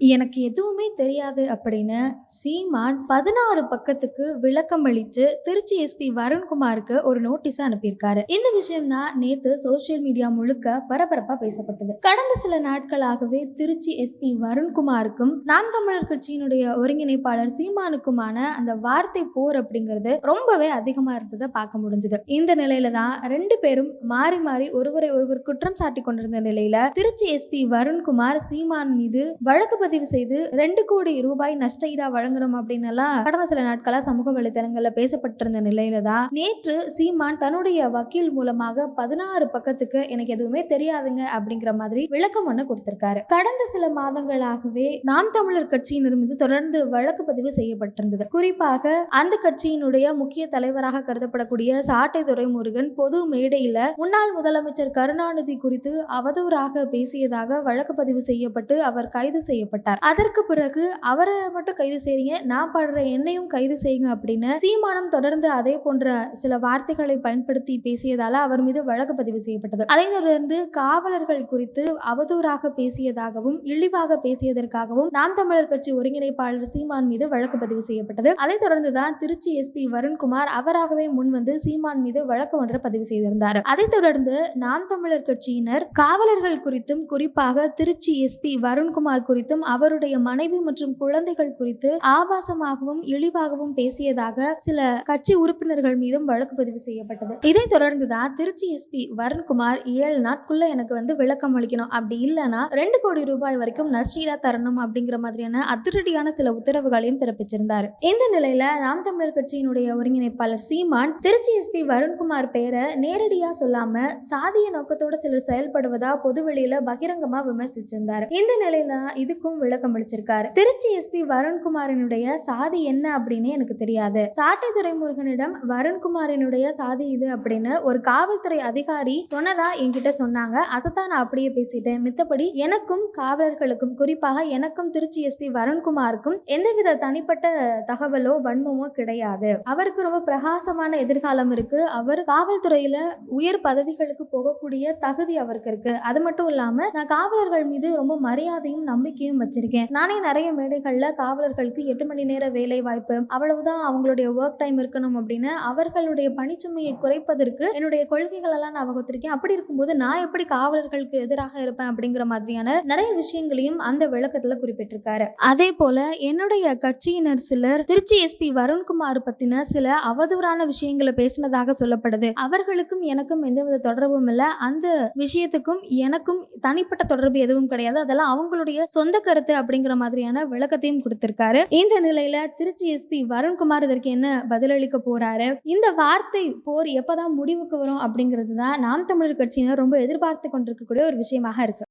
எனக்கு எதுவுமே தெரியாது அப்படின்னு சீமான் பதினாறு பக்கத்துக்கு விளக்கம் அளித்து திருச்சி எஸ்பி வருண்குமாருக்கு ஒரு நோட்டீஸ் அனுப்பியிருக்காரு. இந்த விஷயம் தான் நேத்து சோசியல் மீடியா முழுக்க பரபரப்பா பேசப்பட்டது. கடந்த சில நாட்களாகவே திருச்சி எஸ்பி வருண்குமாருக்கும் நாம் தமிழர் கட்சியினுடைய ஒருங்கிணைப்பாளர் சீமானுக்குமான அந்த வார்த்தை போர் அப்படிங்கிறது ரொம்பவே அதிகமா இருந்ததை பார்க்க முடிஞ்சது. இந்த நிலையில தான் ரெண்டு பேரும் மாறி மாறி ஒருவரை ஒருவர் குற்றம் சாட்டி கொண்டிருந்த நிலையில திருச்சி எஸ்பி வருண்குமார் சீமான் மீது வழக்கு பதிவு செய்து ரெண்டு கோடி ரூபாய் நஷ்ட ஈடா வழங்கணும் அப்படின்னு எல்லாம் கடந்த சில நாட்களா சமூக வலைதளங்கள்ல பேசப்பட்டிருந்த நிலையில தான் நேற்று சீமான் தன்னுடைய வக்கீல் மூலமாக பதினாறு பக்கத்துக்கு எனக்கு எதுவுமே தெரியாதுங்க அப்படிங்கிற மாதிரி விளக்கம் ஒண்ணு கொடுத்திருக்காரு. கடந்த சில மாதங்களாகவே நாம் தமிழர் கட்சியினர் மீது தொடர்ந்து வழக்கு பதிவு செய்யப்பட்டிருந்தது. குறிப்பாக அந்த கட்சியினுடைய முக்கிய தலைவராக கருதப்படக்கூடிய சாட்டை துரைமுருகன் பொது மேடையில முன்னாள் முதலமைச்சர் கருணாநிதி குறித்து அவதூறாக பேசியதாக வழக்கு பதிவு செய்யப்பட்டு அவர் கைது செய்யப்பட்டார். அதற்கு பிறகு அவரை மட்டும் கைது செய்றீங்க நான் பாடுற என்னையும் கைது செய்யுங்க அப்படின்னு சீமானம் தொடர்ந்து அதே போன்ற சில வார்த்தைகளை பயன்படுத்தி பேசியதால அவர் மீது வழக்கு பதிவு செய்யப்பட்டது. அதை தொடர்ந்து காவலர்கள் குறித்து அவதூறாக பேசியதாகவும் இழிவாக பேசியதற்காகவும் நாம் தமிழர் கட்சி ஒருங்கிணைப்பாளர் சீமான் மீது வழக்கு பதிவு செய்யப்பட்டது. அதைத் தொடர்ந்து தான் திருச்சி எஸ்பி வருண்குமார் அவராகவே முன் வந்து சீமான் மீது வழக்கு ஒன்றை பதிவு செய்திருந்தார். அதைத் தொடர்ந்து நாம் தமிழர் கட்சியினர் காவலர்கள் குறித்தும் குறிப்பாக திருச்சி எஸ்பி வருண்குமார் குறித்தும் அவருடைய மனைவி மற்றும் குழந்தைகள் குறித்து ஆபாசமாகவும் இழிவாகவும் பேசியதாக சில கட்சி உறுப்பினர்கள் மீதும் வழக்கு பதிவு செய்யப்பட்டது. இதைத் தொடர்ந்து தான் திருச்சி எஸ்பி வருண்குமார் ஏழு நாட்குள்ள எனக்கு வந்து விளக்கம் அளிக்கணும். அப்படி இல்லைன்னா ரெண்டு கோடி ரூபாய் வரைக்கும் நஷ்டீரா தரணும் அப்படிங்கிற மாதிரியான அதிரடியான சில உத்தரவுகளையும் பிறப்பிச்சிருந்தார். இந்த நிலையில நாம் தமிழர் கட்சியினுடைய ஒருங்கிணைப்பாளர் சீமான் திருச்சி எஸ்பி வருண்குமார் பெயரை நேரடியா சொல்லாம சாதிய நோக்கத்தோட சிலர் செயல்படுவதா பொதுவெளியில பகிரங்கமா விமர்சிச்சிருந்தார். இந்த நிலையில இதுக்கும் விளக்கம் அளிச்சிருக்காரு. திருச்சி எஸ்பி வருண்குமாரினுடைய சாதி என்ன அப்படின்னு எனக்கு தெரியாது. சாட்டை துரைமுருகனிடம் வருண்குமாரினுடைய சாதி இது அப்படின்னு ஒரு காவல்துறை அதிகாரி சொன்னதா என்கிட்ட சொன்னாங்க. அதை தான் நான் அப்படியே பேசிட்டேன். மித்தபடி எனக்கும் காவலர்களுக்கும் குறிப்பாக எனக்கும் திருச்சி எஸ்பி வருண்குமாருக்கும் எந்தவித தனிப்பட்ட தகவலோ வன்மமோ கிடையாது. அவருக்கு ரொம்ப பிரகாசமான எதிர்காலம் இருக்கு. அவர் காவல்துறையில உயர் பதவிகளுக்கு போகக்கூடிய தகுதி அவருக்கு இருக்கு. அது மட்டும் இல்லாம நான் காவலர்கள் மீது ரொம்ப மரியாதையும் நம்பிக்கையும் வச்சிருக்கேன். நானே நிறைய மேடைகள்ல காவலர்களுக்கு எட்டு மணி நேர வேலை வாய்ப்பு அவ்வளவுதான் அவங்களுடைய ஒர்க் டைம் இருக்கணும் அப்படின்னு அவர்களுடைய பணிச்சுமையை குறைப்பதற்கு என்னுடைய கொள்கைகள் எல்லாம் நான் வகுத்திருக்கேன். அப்படி இருக்கும்போது நான் எப்படி காவலர்களுக்கு எதிராக இருப்பேன் அப்படிங்கிற மாதிரியான நிறைய விஷயங்களையும் அந்த விளக்கத்துல குறிப்பிட்டிருக்காரு. அதே போல என்னுடைய கட்சியினர் சிலர் திருச்சி எஸ்பி வருண்குமார் பத்தின சில அவதூறான விஷயங்களை பேசினதாக சொல்லப்படுது. அவர்களுக்கும் எனக்கும் எந்தவித தொடர்பும் இல்லை. அந்த விஷயத்துக்கும் எனக்கும் தனிப்பட்ட தொடர்பு எதுவும் கிடையாது. அதெல்லாம் அவங்களுடைய சொந்த கருத்து அப்படிங்கிற மாதிரியான விளக்கத்தையும் கொடுத்திருக்காரு. இந்த நிலையில திருச்சி எஸ்பி வருண்குமார் இதற்கு என்ன பதிலளிக்க போறாரு? இந்த வார்த்தை போர் எப்பதான் முடிவுக்கு வரும் அப்படிங்கிறது தான் நாம் தமிழர் கட்சியினர் ரொம்ப எதிர்பார்த்து கொண்டிருக்கக்கூடிய ஒரு விஷயமாக இருக்கு.